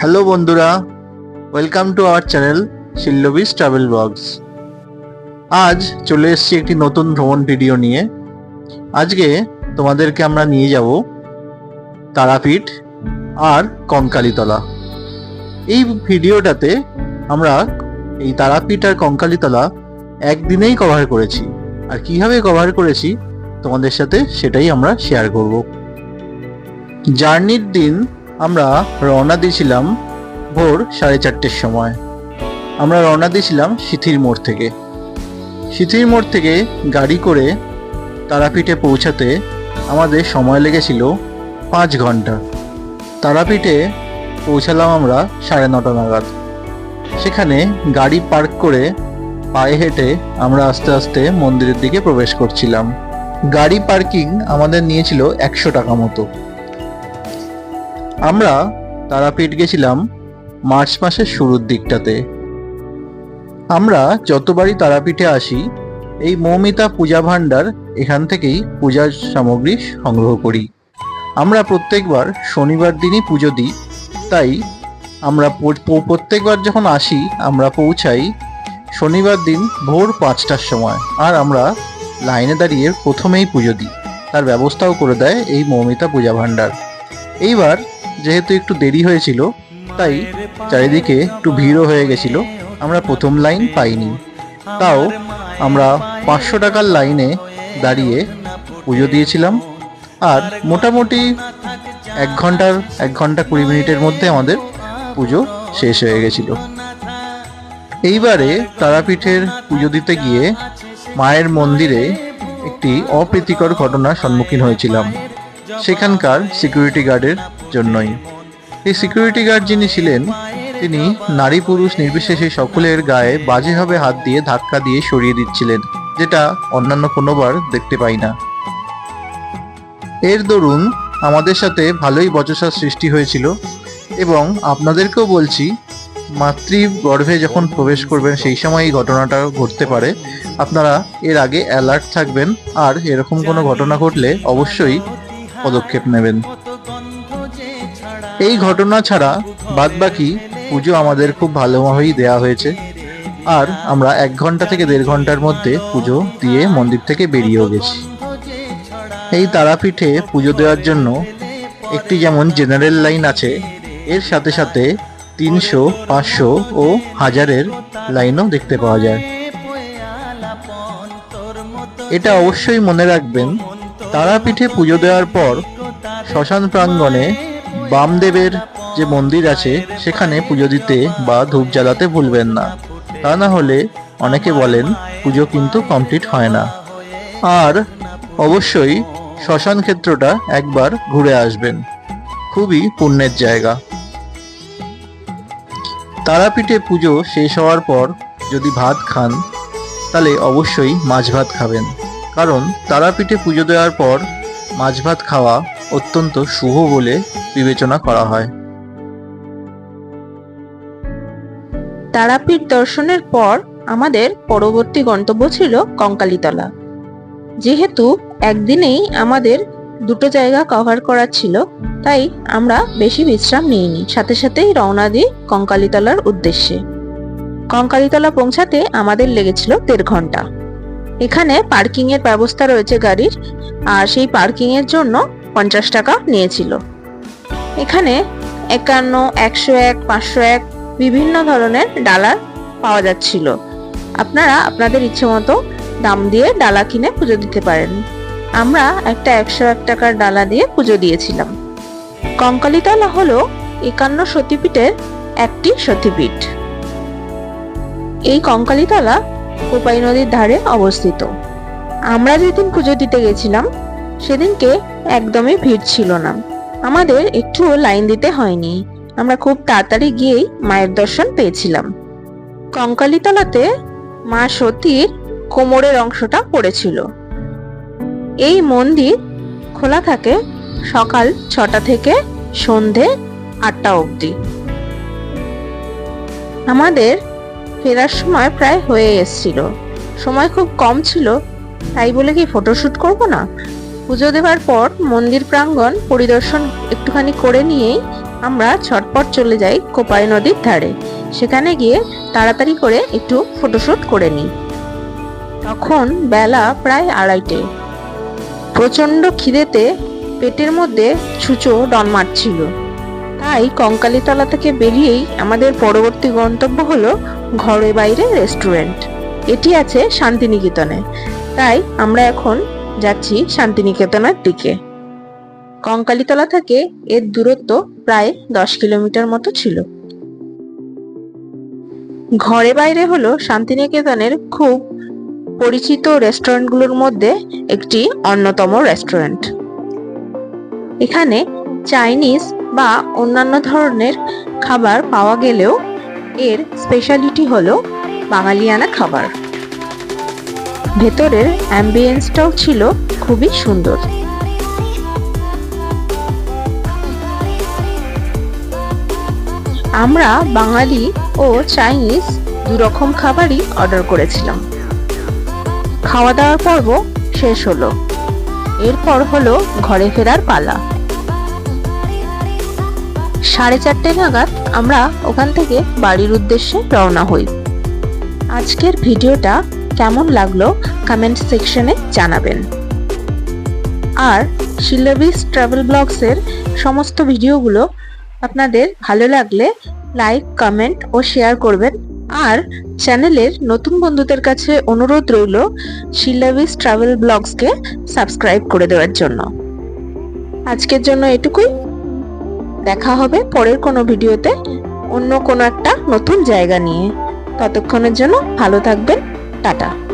Hello বন্ধুরা welcome to our channel শিল্লবিস travel blogs আজ চলে এসেছি একটি নতুন ভ্রমণ ভিডিও নিয়ে। আজকে তোমাদেরকে আমরা নিয়ে যাব তারাপীঠ আর কঙ্কালীতলা। এই ভিডিওটাতে আমরা এই তারাপীঠ আর কঙ্কালীতলা একদিনেই কভার করেছি। আর কীভাবে কভার করেছি তোমাদের সাথে সেটাই আমরা শেয়ার করব। জার্নির দিন আমরা রওনা দিয়েছিলাম ভোর সাড়ে চারটের সময়। আমরা রওনা দিয়েছিলাম সিথির মোড় থেকে। সিথির মোড় থেকে গাড়ি করে তারাপীঠে পৌঁছাতে আমাদের সময় লেগেছিল পাঁচ ঘণ্টা। তারাপীঠে পৌঁছালাম আমরা সাড়ে নটা নাগাদ। সেখানে গাড়ি পার্ক করে পায়ে হেঁটে আমরা আস্তে আস্তে মন্দিরের দিকে প্রবেশ করছিলাম। গাড়ি পার্কিং আমাদের নিয়েছিল একশো টাকা মতো। আমরা তারাপীঠ গেছিলাম মার্চ মাসের শুরুর দিকটাতে। আমরা যতবারই তারাপীঠে আসি, এই মৌমিতা পূজা ভাণ্ডার এখান থেকেই পূজার সামগ্রী সংগ্রহ করি। আমরা প্রত্যেকবার শনিবার দিনই পুজো দিই, তাই আমরা প্রত্যেকবার যখন আসি, আমরা পৌঁছাই শনিবার দিন ভোর পাঁচটার সময় আর আমরা লাইনে দাঁড়িয়ে প্রথমেই পুজো দিই। তার ব্যবস্থাও করে দেয় এই মৌমিতা পূজা ভাণ্ডার। এইবার যেহেতু একটু দেরি হয়েছিল, তাই চারিদিকে একটু ভিড়ও হয়ে গেছিল, আমরা প্রথম লাইন পাইনি। তাও আমরা পাঁচশো টাকার লাইনে দাঁড়িয়ে পুজো দিয়েছিলাম, আর মোটামুটি এক ঘণ্টার, এক ঘণ্টা কুড়ি মিনিটের মধ্যে আমাদের পুজো শেষ হয়ে গেছিল। এইবারে তারাপীঠের পুজো দিতে গিয়ে মায়ের মন্দিরে একটি অপ্রীতিকর ঘটনার সম্মুখীন হয়েছিলাম। সেখানকার সিকিউরিটি গার্ডের জন্যই। এই সিকিউরিটি গার্ড যিনি ছিলেন, তিনি নারী পুরুষ নির্বিশেষে সকলের গায়ে বাজেভাবে হাত দিয়ে ধাক্কা দিয়ে সরিয়ে দিচ্ছিলেন, যেটা অন্যান্য কোনোবার দেখতে পাই না। এর দরুন আমাদের সাথে ভালোই বচসার সৃষ্টি হয়েছিল এবং আপনাদেরকেও বলছি মাতৃ গর্ভে যখন প্রবেশ করবেন সেই সময় এই ঘটনাটা ঘটতে পারে। আপনারা এর আগে অ্যালার্ট থাকবেন আর এরকম কোনো ঘটনা ঘটলে অবশ্যই পদক্ষেপ নেবেন। এই ঘটনা ছাড়া বাদবাকি পুজো আমাদের খুব ভালোভাবেই দেয়া হয়েছে। আর আমরা এক ঘণ্টা থেকে দেড় ঘণ্টার মধ্যে পুজো দিয়ে মন্দির থেকে বেরিয়েও গেছি। এই তারাপীঠে পুজো দেওয়ার জন্য একটি যেমন জেনারেল লাইন আছে, এর সাথে সাথে তিনশো, পাঁচশো ও হাজারের লাইনও দেখতে পাওয়া যায়। এটা অবশ্যই মনে রাখবেন, তারাপীঠে পুজো দেওয়ার পর শ্মশান প্রাঙ্গণে বামদেবের যে মন্দির আছে, সেখানে পুজো দিতে বা ধূপ জ্বালাতে ভুলবেন না। তা না হলে অনেকে বলেন, পুজো কিন্তু কমপ্লিট হয় না। আর অবশ্যই শ্মশান ক্ষেত্রটা একবার ঘুরে আসবেন। খুবই পুণ্যের জায়গা। তারাপীঠে পুজো শেষ হওয়ার পর যদি ভাত খান, তাহলে অবশ্যই মাছ ভাত খাবেন। কারণ তারাপীঠে পুজো দেওয়ার পর মাছ ভাত খাওয়া অত্যন্ত শুভ বলে বিবেচনা করা হয়। তারাপীঠ দর্শনের পর আমাদের পরবর্তী গন্তব্য ছিল কঙ্কালীতলা। যেহেতু একদিনেই আমাদের দুটো জায়গা কভার করা ছিল, তাই আমরা বেশি বিশ্রাম নিইনি। সাথে সাথেই রওনা দিই কঙ্কালীতলার উদ্দেশ্যে। কঙ্কালীতলা পৌঁছাতে আমাদের লেগেছিল দেড় ঘণ্টা। এখানে পার্কিং এর ব্যবস্থা রয়েছে গাড়ির, আর সেই পার্কিং এর জন্য পঞ্চাশ টাকা নিয়েছিল। এখানে একান্ন, একশো এক, পাঁচশো এক বিভিন্ন ধরনের ডালা পাওয়া যাচ্ছিল। আপনারা আপনাদের ইচ্ছে মতো দাম দিয়ে ডালা কিনে পুজো দিতে পারেন। আমরা একটা একশো এক টাকার ডালা দিয়ে পুজো দিয়েছিলাম। কঙ্কালিতলা হলো একান্ন সতীপীঠের একটি সতীপীঠ। এই কঙ্কালিতলা কোপাই নদীর ধারে অবস্থিত। আমরা যেদিন পুজো দিতে গেছিলাম, সেদিনকে একদমই ভিড় ছিল না। আমাদের একটুও লাইন দিতে হয়নি। আমরা খুব তাড়াতাড়ি গিয়েই মায়ের দর্শন পেয়েছিলাম। কঙ্কালীতলাতে মা সতীর কোমরের অংশটা পড়েছিল। এই মন্দির খোলা থাকে সকাল ছটা থেকে সন্ধে আটটা অবধি। আমাদের ফেরার সময় প্রায় হয়ে এসেছিল। সময় খুব কম ছিল, তাই বলে কি ফটোশ্যুট করব না? পুজো দেওয়ার পর মন্দির প্রাঙ্গণ পরিদর্শন একটুখানি করে নিয়েই আমরা ছটপট চলে যাই কোপাই নদীর ধারে। সেখানে গিয়ে তাড়াতাড়ি করে একটু ফটোশ্যুট করে নিই। তখন বেলা প্রায় আড়াইটে। প্রচণ্ড খিদেতে পেটের মধ্যে ছুঁচো ডন মারছিল। তাই কঙ্কালীতলা থেকে বেরিয়েই আমাদের পরবর্তী গন্তব্য হলো ঘরে বাইরে রেস্টুরেন্ট। এটি আছে শান্তিনিকেতনে। তাই আমরা এখন যাচ্ছি শান্তিনিকেতনের দিকে। কঙ্কালীতলা থেকে এর দূরত্ব প্রায় দশ কিলোমিটার মতো ছিল। ঘরে বাইরে হলো শান্তিনিকেতনের খুব পরিচিত রেস্টুরেন্টগুলোর মধ্যে একটি অন্যতম রেস্টুরেন্ট। এখানে চাইনিজ বা অন্যান্য ধরনের খাবার পাওয়া গেলেও এর স্পেশালিটি হলো বাঙালিয়ানা খাবার। ভেতরের অ্যাম্বিয়েন্সটাও ছিল খুবই সুন্দর। আমরা বাঙালি ও চাইনিজ দু রকম খাবারই অর্ডার করেছিলাম। খাওয়া দাওয়ার পর্ব শেষ হলো। এরপর হলো ঘরে ফেরার পালা। সাড়ে চারটে নাগাদ আমরা ওখান থেকে বাড়ির উদ্দেশ্যে রওনা হই। আজকের ভিডিওটা কেমন লাগল কমেন্ট সেকশনে জানাবেন। আর শিলাবিস ট্রাভেল ব্লগসের সমস্ত ভিডিওগুলো আপনাদের ভালো লাগলে লাইক কমেন্ট ও শেয়ার করবেন। আর চ্যানেলের নতুন বন্ধুদের কাছে অনুরোধ রইল শিলাবিস ট্রাভেল ব্লগসকে সাবস্ক্রাইব করে দেওয়ার জন্য। আজকের জন্য এটুকুই। দেখা হবে পরের কোনো ভিডিওতে অন্য কোনো একটা নতুন জায়গা নিয়ে। ততক্ষণের জন্য ভালো থাকবেন। টাটা।